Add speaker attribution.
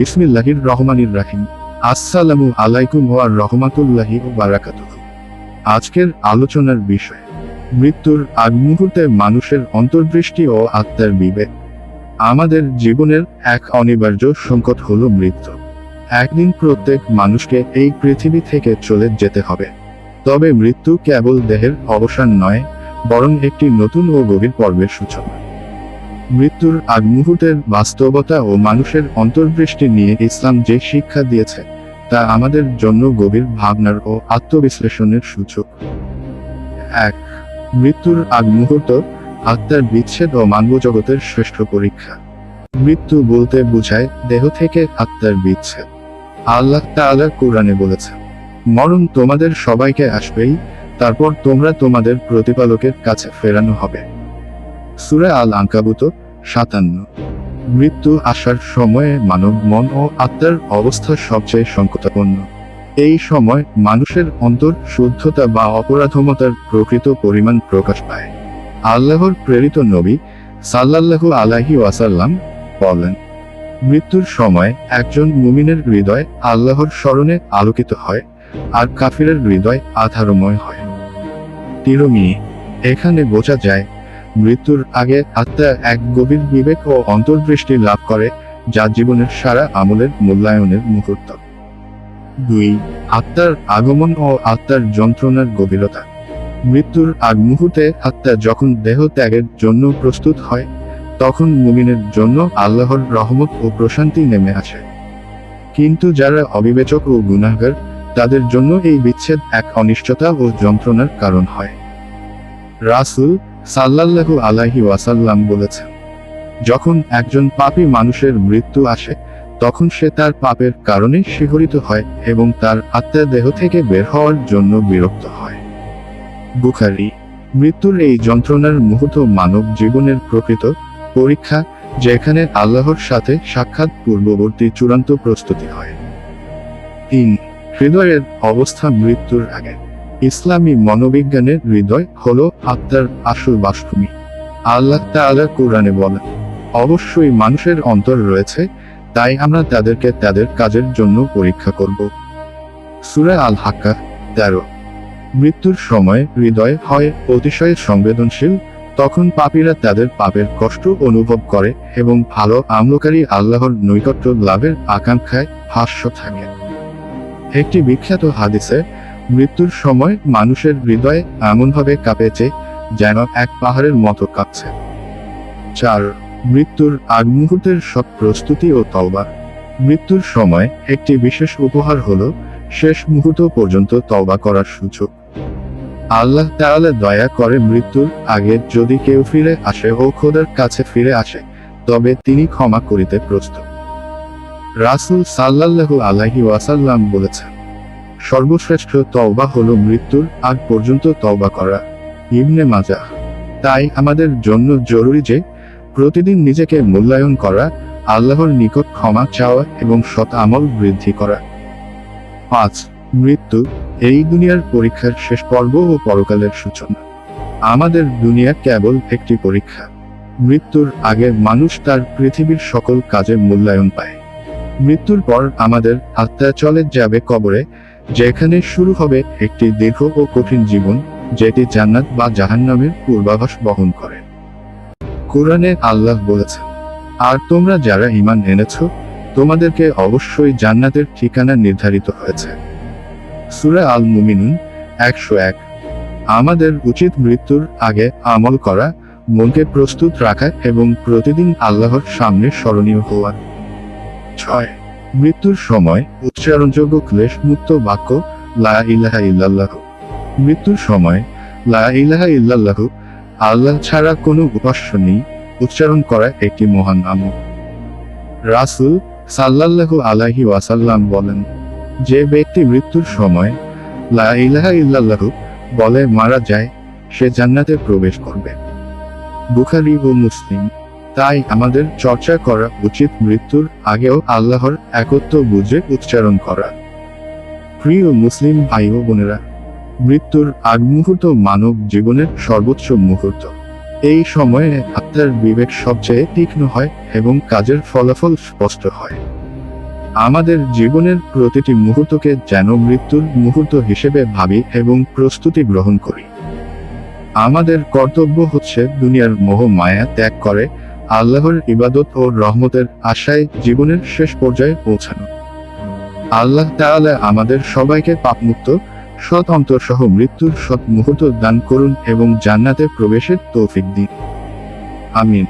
Speaker 1: ইসমিল্লাহির রহমানির রাহিম। আসসালামু আলাইকুম ওয়া রহমাতুল্লাহি ও বারাকাতুহু। আজকের আলোচনার বিষয়, মৃত্যুর আগ মুহূর্তে মানুষের অন্তর্দৃষ্টি ও আত্মার বিবেক। আমাদের জীবনের এক অনিবার্য সংকট হলো মৃত্যু। একদিন প্রত্যেক মানুষকে এই পৃথিবী থেকে চলে যেতে হবে। তবে মৃত্যু কেবল দেহের অবসান নয়, বরং একটি নতুন ও গভীর পর্বের সূচনা। মৃত্যুর আগ মুহূর্তের বাস্তবতা ও মানুষের অন্তর্দৃষ্টি নিয়ে ইসলাম যে শিক্ষা দিয়েছে, তা আমাদের জন্য গভীর ভাবনার ও আত্মবিশ্লেষণের সূচক। এক, মৃত্যুর আগ মুহূর্ত আত্মার বিচ্ছেদ ও মানবজগতের শ্রেষ্ঠ পরীক্ষা। মৃত্যু বলতে বোঝায় দেহ থেকে আত্মার বিচ্ছেদ। আল্লাহ তাআলা কোরআনে বলেছেন, মরণ তোমাদের সবাইকে আসবেই, তারপর তোমরা তোমাদের প্রতিপালকের কাছে ফেরানো হবে। সুরা আল আঙ্কাবুত সাতান্ন। মৃত্যু আসার সময়ে মানব মন ও আত্মার অবস্থা সবচেয়ে সংকটাপন্ন। এই সময় মানুষের অন্তর শুদ্ধতা বা অপরাধমতার প্রকৃত পরিমাণ প্রকাশ পায়। আল্লাহর প্রেরিত নবী সাল্লাল্লাহু আলাহি ওয়াসাল্লাম বলেন, মৃত্যুর সময় একজন মুমিনের হৃদয় আল্লাহর স্মরণে আলোকিত হয় আর কাফিরের হৃদয় আধারময় হয়। তিরমি এখানে বোঝা যায় মৃত্যুর আগে আত্মা এক গভীর বিবেক ও অন্তর্দৃষ্টি লাভ করে, যা জীবনের সারা আমলের মূল্যায়নের মুহূর্ত। দুই, আত্মার আগমন ও আত্মার যন্ত্রণার গভীরতা। মৃত্যুর আগ মুহূর্তে আত্মা যখন দেহ ত্যাগের জন্য প্রস্তুত হয়, তখন মুমিনের জন্য আল্লাহর রহমত ও প্রশান্তি নেমে আসে। কিন্তু যারা অবিবেচক ও গুনাহগার, তাদের জন্য এই বিচ্ছেদ এক অনিশ্চয়তা ও যন্ত্রণার কারণ হয়। রাসূল সাল্লাল্লাহু আলাইহি ওয়াসাল্লাম বলেছেন, যখন একজন পাপী মানুষের মৃত্যু আসে, তখন সে তার পাপের কারণে শিহরিত হয় এবং তার আত্মা দেহ থেকে বের হওয়ার জন্য বিরক্ত হয়। বুখারি, মৃত্যুর এই যন্ত্রণার মুহূর্ত মানব জীবনের প্রকৃত পরীক্ষা, যেখানে আল্লাহর সাথে সাক্ষাৎ পূর্ববর্তী চূড়ান্ত প্রস্তুতি হয়। তিন, হৃদয়ের অবস্থা মৃত্যুর আগে। ইসলামী মনোবিজ্ঞানের হৃদয় হলো আত্মার আসল বাসভূমি। আল্লাহ তাআলা কোরআনে বলেন, অবশ্যই মানুষের অন্তর রয়েছে, তাই আমরা তাদেরকে তাদের কাজের জন্য পরীক্ষা করব। সূরা আল হাক্কা তেরো। মৃত্যুর সময় হৃদয় হয় অতিশয় সংবেদনশীল, তখন পাপীরা তাদের পাপের কষ্ট অনুভব করে এবং ভালো আমলকারী আল্লাহর নৈকট্য লাভের আকাঙ্ক্ষায় ভাষ্য থাকে। একটি বিখ্যাত হাদিসে মৃত্যুর সময় মানুষের হৃদয় এমনভাবে কাঁপেছে যেন এক পাহাড়ের মতো কাঁপছে। চার, মৃত্যুর আগ মুহূর্তের সব প্রস্তুতি ও তওবা। মৃত্যুর সময় একটি বিশেষ উপহার হলো শেষ মুহূর্ত পর্যন্ত তওবা করার সুযোগ। আল্লাহ তাআলা দয়া করে মৃত্যুর আগে যদি কেউ ফিরে আসে ও খোদার কাছে ফিরে আসে, তবে তিনি ক্ষমা করিতে প্রস্তুত। রাসূল সাল্লাল্লাহু আলাইহি ওয়াসাল্লাম বলেছেন সর্বশ্রেষ্ঠ তওবা হলো মৃত্যুর আগ পর্যন্ত তওবা করা। ইবনে মাজাহ তাই আমাদের জন্য জরুরি যে, প্রতিদিন নিজেকে মূল্যায়ন করা, আল্লাহর নিকট ক্ষমা চাওয়া এবং সৎ আমল বৃদ্ধি করা। পাঁচ, মৃত্যু এই দুনিয়ার পরীক্ষার শেষ পর্ব ও পরকালের সূচনা। আমাদের দুনিয়া কেবল একটি পরীক্ষা। মৃত্যুর আগে মানুষ তার পৃথিবীর সকল কাজে মূল্যায়ন পায়। মৃত্যুর পর আমাদের আত্মা চলে যাবে কবরে যেখানে শুরু হবে একটি দীর্ঘ ও কঠিন জীবন, যেটি জান্নাত বা জাহান্নামের পূর্বাভাস বহন করে। কোরআনে আল্লাহ বলেছেন, আর তোমরা যারা ঈমান এনেছো, তোমাদেরকে অবশ্যই জান্নাতের ঠিকানা নির্ধারিত হয়েছে। সুরা আল মুমিনুন একশো এক। আমাদের উচিত মৃত্যুর আগে আমল করা, মনকে প্রস্তুত রাখা এবং প্রতিদিন আল্লাহর সামনে স্মরণীয় হওয়া। ছয়। মৃত্যুর সময় উচ্চারণযোগ্য ক্লেশ মুক্ত বাক্য, লা ইলাহা মৃত্যুর সময়, লা ইলাহা আল্লাহ ছাড়া কোনো উপাস্য নেই, উচ্চারণ করা একটি মহান আমল। রাসূল সাল্লাল্লাহু আলাইহি ওয়াসাল্লাম বলেন, যে ব্যক্তি মৃত্যুর সময় লা ইলাহা বলে মারা যায়, সে জান্নাতে প্রবেশ করবে। বুখারী ও মুসলিম তাই আমাদের চর্চা করা উচিত মৃত্যুর আগেও আল্লাহর একত্ব বুঝে উচ্চারণ করা। প্রিয় মুসলিম ভাই ও বোনেরা, মৃত্যুর আগ মুহূর্ত মানব জীবনের সর্বোচ্চ মুহূর্ত। এই সময়ে আত্মার বিবেক সবচেয়ে তীক্ষ্ণ হয় এবং কাজের ফলাফল স্পষ্ট হয়। আমাদের জীবনের প্রতিটি মুহূর্তকে যেন মৃত্যুর মুহূর্ত হিসেবে ভাবি এবং প্রস্তুতি গ্রহণ করি। আমাদের কর্তব্য হচ্ছে দুনিয়ার মোহ মায়া ত্যাগ করে আল্লাহর ইবাদত ও রহমতের আশায় জীবনের শেষ পর্যায়ে পৌঁছানো। আল্লাহ তাআলা আমাদের সবাইকে পাপমুক্ত, সৎ অন্তর সহ মৃত্যুর সৎ মুহূর্ত দান করুন এবং জান্নাতে প্রবেশের তৌফিক দিন। আমিন।